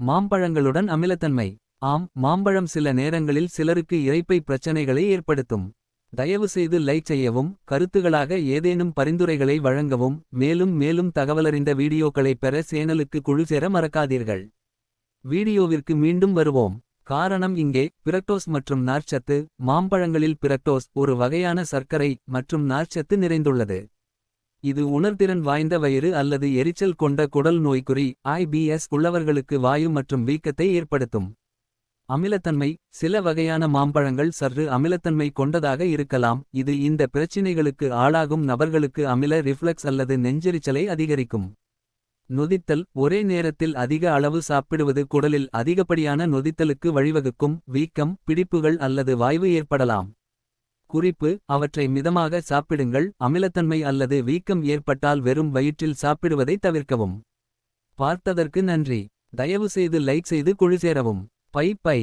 மாம்பழங்களுடன் அமிலத்தன்மை. ஆம் மாம்பழம் சில நேரங்களில் சிலருக்கு இறைப்பை பிரச்சனைகளை ஏற்படுத்தும். தயவுசெய்து லைக் செய்யவும் கருத்துகளாக ஏதேனும் பரிந்துரைகளை வழங்கவும் மேலும் மேலும் தகவலறிந்த வீடியோக்களை பெற சேனலுக்கு குழு சேர மறக்காதீர்கள். வீடியோவிற்கு மீண்டும் வருவோம். காரணம் இங்கே பிரக்டோஸ் மற்றும் நார்ச்சத்து மாம்பழங்களில் பிரக்டோஸ் ஒரு வகையான சர்க்கரை மற்றும் நார்ச்சத்து நிறைந்துள்ளது. இது உணர்திறன் வாய்ந்த வயிறு அல்லது எரிச்சல் கொண்ட குடல் நோய்க்குறி ஐபிஎஸ் உள்ளவர்களுக்கு வாயு மற்றும் வீக்கத்தை ஏற்படுத்தும். அமிலத்தன்மை சில வகையான மாம்பழங்கள் சற்று அமிலத்தன்மை கொண்டதாக இருக்கலாம். இது இந்த பிரச்சினைகளுக்கு ஆளாகும் நபர்களுக்கு அமில ரிஃப்ளக்ஸ் அல்லது நெஞ்செரிச்சலை அதிகரிக்கும். நொதித்தல் ஒரே நேரத்தில் அதிக அளவு சாப்பிடுவது குடலில் அதிகப்படியான நொதித்தலுக்கு வழிவகுக்கும். வீக்கம் பிடிப்புகள் அல்லது வாய்வு ஏற்படலாம். குறிப்பு அவற்றை மிதமாக சாப்பிடுங்கள் அமிலத்தன்மை அல்லது வீக்கம் ஏற்பட்டால் வெறும் வயிற்றில் சாப்பிடுவதை தவிர்க்கவும். பார்த்ததற்கு நன்றி. தயவுசெய்து லைக் செய்து குழு சேரவும். Bye bye.